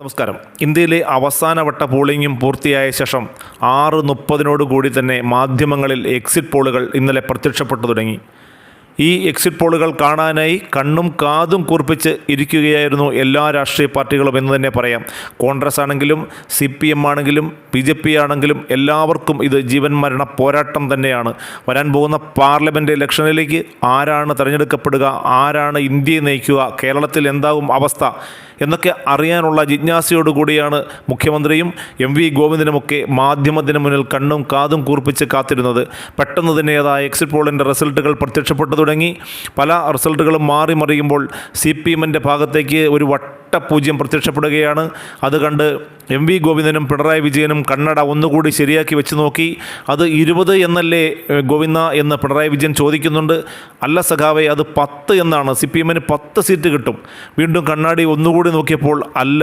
നമസ്കാരം. ഇന്ത്യയിലെ അവസാനവട്ട പോളിംഗും പൂർത്തിയായ ശേഷം ആറ് മുപ്പതിനോട് കൂടി തന്നെ മാധ്യമങ്ങളിൽ എക്സിറ്റ് പോളുകൾ ഇന്നലെ പ്രത്യക്ഷപ്പെട്ടു തുടങ്ങി. ഈ എക്സിറ്റ് പോളുകൾ കാണാനായി കണ്ണും കാതും കൂർപ്പിച്ച് ഇരിക്കുകയായിരുന്നു എല്ലാ രാഷ്ട്രീയ പാർട്ടികളും എന്ന് തന്നെ പറയാം. കോൺഗ്രസ് ആണെങ്കിലും സി പി എം ആണെങ്കിലും ബി ജെ പി ആണെങ്കിലും എല്ലാവർക്കും ഇത് ജീവൻ മരണ പോരാട്ടം തന്നെയാണ്. വരാൻ പോകുന്ന പാർലമെന്റ് ഇലക്ഷനിലേക്ക് ആരാണ് തിരഞ്ഞെടുക്കപ്പെടുക ആരാണ് ഇന്ത്യയെ നയിക്കുക കേരളത്തിൽ എന്താകും അവസ്ഥ എന്നൊക്കെ അറിയാനുള്ള ജിജ്ഞാസയോടുകൂടിയാണ് മുഖ്യമന്ത്രിയും എം വി ഗോവിന്ദനുമൊക്കെ മാധ്യമത്തിന് മുന്നിൽ കണ്ണും കാതും കൂർപ്പിച്ച് കാത്തിരുന്നത്. പെട്ടെന്ന് തന്നെ അതാ എക്സിറ്റ് പോളിന്റെ റിസൾട്ടുകൾ പ്രത്യക്ഷപ്പെട്ടു തുടങ്ങി. പല റിസൾട്ടുകളും മാറി മറിയുമ്പോൾ സി പി എമ്മിന്റെ ഭാഗത്തേക്ക് ഒരു വട്ടപൂജ്യം പ്രത്യക്ഷപ്പെടുകയാണ്. അത് കണ്ട് എം വി ഗോവിന്ദനും പിണറായി വിജയനും കണ്ണട ഒന്നുകൂടി ശരിയാക്കി വെച്ച് നോക്കി. അത് ഇരുപത് എന്നല്ലേ ഗോവിന്ദ എന്ന് പിണറായി വിജയൻ ചോദിക്കുന്നുണ്ട്. അല്ല സഖാവെ അത് പത്ത് എന്നാണ്. സി പി എമ്മിന് പത്ത് സീറ്റ് കിട്ടും. വീണ്ടും കണ്ണാടി ഒന്നുകൂടി നോക്കിയപ്പോൾ അല്ല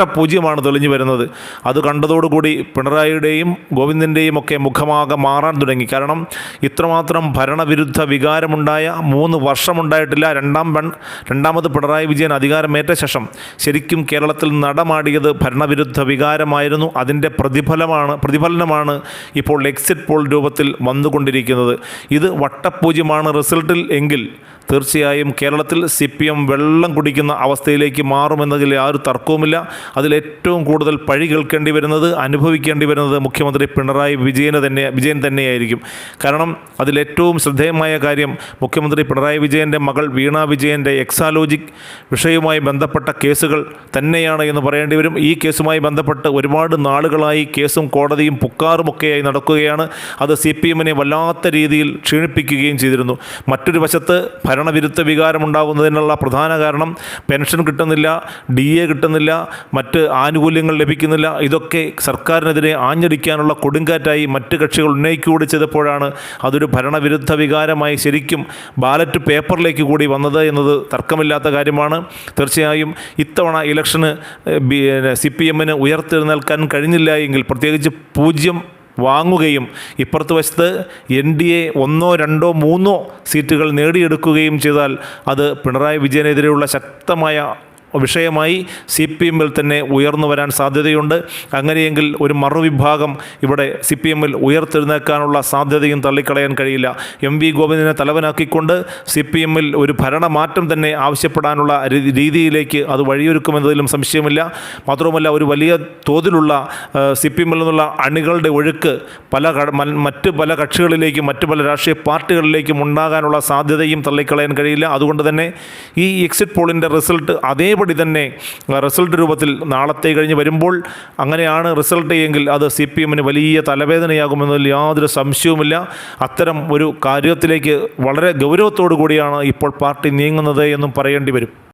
വട്ടപൂജ്യമാണ് തെളിഞ്ഞു വരുന്നത്. അത് കണ്ടതോടുകൂടി പിണറായിയുടെയും ഗോവിന്ദന്റെയും ഒക്കെ മുഖമാകെ മാറാൻ തുടങ്ങി. കാരണം ഇത്രമാത്രം ഭരണവിരുദ്ധ വികാരമുണ്ടായ മൂന്ന് വർഷമുണ്ടായിട്ടില്ല. രണ്ടാം പൺ രണ്ടാമത് പിണറായി വിജയൻ അധികാരമേറ്റ ശേഷം ശരിക്കും കേരളത്തിൽ നടമാടിയത് ഭരണവിരുദ്ധ വികാരമായിരുന്നു. അതിന്റെ പ്രതിഫലമാണ് പ്രതിഫലനമാണ് ഇപ്പോൾ എക്സിറ്റ് പോൾ രൂപത്തിൽ വന്നുകൊണ്ടിരിക്കുന്നത്. ഇത് വട്ടപൂജ്യമാണ് റിസൾട്ടിൽ എങ്കിൽ തീർച്ചയായും കേരളത്തിൽ സി പി എം വെള്ളം കുടിക്കുന്ന അവസ്ഥയിലേക്ക് മാറുമെന്നതിൽ യാതൊരു തർക്കവുമില്ല. അതിലേറ്റവും കൂടുതൽ പഴി കേൾക്കേണ്ടി വരുന്നത് അനുഭവിക്കേണ്ടി വരുന്നത് മുഖ്യമന്ത്രി പിണറായി വിജയന് തന്നെ വിജയൻ തന്നെയായിരിക്കും. കാരണം അതിലേറ്റവും ശ്രദ്ധേയമായ കാര്യം മുഖ്യമന്ത്രി പിണറായി വിജയന്റെ മകൾ വീണ വിജയന്റെ എക്സാലോജിക് വിഷയവുമായി ബന്ധപ്പെട്ട കേസുകൾ തന്നെയാണ് എന്ന് പറയേണ്ടി വരും. ഈ കേസുമായി ബന്ധപ്പെട്ട് ഒരുപാട് നാളുകളായി കേസും കോടതിയും പുക്കാറുമൊക്കെയായി നടക്കുകയാണ്. അത് സി പി എമ്മിനെ വല്ലാത്ത രീതിയിൽ ക്ഷീണിപ്പിക്കുകയും ചെയ്തിരുന്നു. മറ്റൊരു വശത്ത് ഭരണവിരുദ്ധ വികാരം ഉണ്ടാകുന്നതിനുള്ള പ്രധാന കാരണം പെൻഷൻ കിട്ടുന്നില്ല ഡി എ കിട്ടുന്നില്ല മറ്റ് ആനുകൂല്യങ്ങൾ ലഭിക്കുന്നില്ല. ഇതൊക്കെ സർക്കാരിനെതിരെ ആഞ്ഞടിക്കാനുള്ള കൊടുങ്കാറ്റായി മറ്റ് കക്ഷികൾ ഉന്നയിക്കുകൂടി ചെയ്തപ്പോഴാണ് അതൊരു ഭരണവിരുദ്ധ വികാരമായി ശരിക്കും ബാലറ്റ് പേപ്പറിലേക്ക് കൂടി വന്നത് എന്നത് തർക്കമില്ലാത്ത കാര്യമാണ്. തീർച്ചയായും ഇത്തവണ ഇലക്ഷന് സി പി എമ്മിന് ഉയർത്തെഴുന്നേൽക്കാൻ കഴിഞ്ഞില്ല എങ്കിൽ പ്രത്യേകിച്ച് പൂജ്യം വാങ്ങുകയും ഇപ്പുറത്ത് വശത്ത് എൻ ഡി എ ഒന്നോ രണ്ടോ മൂന്നോ സീറ്റുകൾ നേടിയെടുക്കുകയും ചെയ്താൽ അത് പിണറായി വിജയനെതിരെയുള്ള ശക്തമായ വിഷയമായി സി പി എമ്മിൽ തന്നെ ഉയർന്നു വരാൻ സാധ്യതയുണ്ട്. അങ്ങനെയെങ്കിൽ ഒരു മറുവിഭാഗം ഇവിടെ സി പി എമ്മിൽ ഉയർത്തെഴുന്നേക്കാനുള്ള സാധ്യതയും തള്ളിക്കളയാൻ കഴിയില്ല. എം വി ഗോവിന്ദനെ തലവനാക്കിക്കൊണ്ട് സി പി എമ്മിൽ ഒരു ഭരണമാറ്റം തന്നെ ആവശ്യപ്പെടാനുള്ള രീതിയിലേക്ക് അത് വഴിയൊരുക്കുമെന്നതിലും സംശയമില്ല. മാത്രവുമല്ല ഒരു വലിയ തോതിലുള്ള സി പി എമ്മിൽ നിന്നുള്ള അണികളുടെ ഒഴുക്ക് പല മറ്റ് പല കക്ഷികളിലേക്കും മറ്റ് പല രാഷ്ട്രീയ പാർട്ടികളിലേക്കും ഉണ്ടാകാനുള്ള സാധ്യതയും തള്ളിക്കളയാൻ കഴിയില്ല. അതുകൊണ്ട് തന്നെ ഈ എക്സിറ്റ് പോളിന്റെ റിസൾട്ട് അതേപടി തന്നെ ആ, റിസൾട്ട് രൂപത്തിൽ നാളത്തെ കഴിഞ്ഞ് വരുമ്പോൾ അങ്ങനെയാണ് റിസൾട്ട് എങ്കിൽ അത് സി പി എമ്മിന് വലിയ തലവേദനയാകുമെന്നതിൽ യാതൊരു സംശയവുമില്ല. അത്തരം ഒരു കാര്യത്തിലേക്ക് വളരെ ഗൗരവത്തോടു കൂടിയാണ് ഇപ്പോൾ പാർട്ടി നീങ്ങുന്നത് എന്നും പറയേണ്ടി വരും.